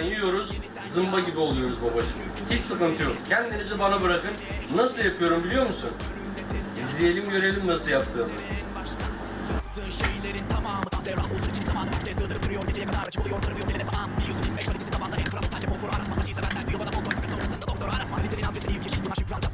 tane yiyoruz, zımba gibi oluyoruz babacığım. Hiç sıkıntı yok. Kendinizi bana bırakın. Nasıl yapıyorum biliyor musun? İzleyelim görelim nasıl yaptığımı. Biliyorsun hizmet kalitesi tabanda En kral tane konforu aratmaz Acıysa benden diyor bana bol Fakat sonrasında doktor aratma Halitenin adresi iyi yeşil Buna şükran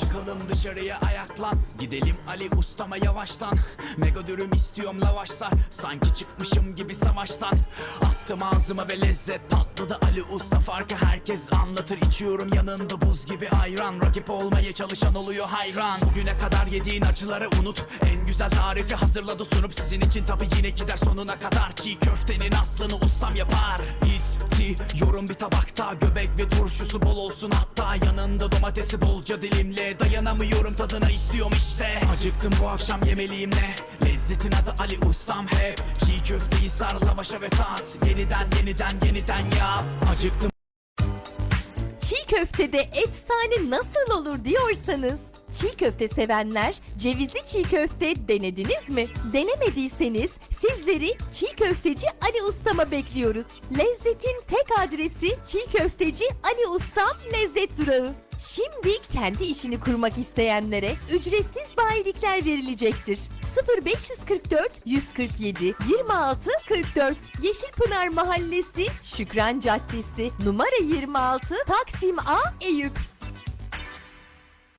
Çıkalım dışarıya ayaklan. Gidelim Ali ustama yavaştan. Mega dürüm istiyorum lavaşlar Sanki çıkmışım gibi savaştan. Attım ağzıma ve lezzet patladı. Ali usta farkı herkes anlatır. İçiyorum yanında buz gibi ayran. Rakip olmaya çalışan oluyor hayran. Bugüne kadar yediğin acıları unut. En güzel tarifi hazırladı sunup Sizin için. Tabi yine gider sonuna kadar. Çiğ köftenin aslını ustam yapar İstiyorum bir tabakta Göbek ve turşusu bol olsun hatta. Yanında domatesi bolca dilimle Dayanamıyorum tadına istiyorum işte. Acıktım bu akşam yemeliyim ne? Lezzetin adı Ali ustam hep Çiğ köfteyi sar lavaşa ve tat. Yeniden yeniden yeniden yap. Acıktım. Çiğ köftede efsane nasıl olur diyorsanız Çiğ köfte sevenler cevizli çiğ köfte denediniz mi? Denemediyseniz sizleri çiğ köfteci Ali Ustam'a bekliyoruz. Lezzetin tek adresi çiğ köfteci Ali Ustam Lezzet Durağı. Şimdi kendi işini kurmak isteyenlere ücretsiz bayilikler verilecektir. 0544 147 26 44 Yeşilpınar Mahallesi Şükran Caddesi numara 26 Taksim A Eyüp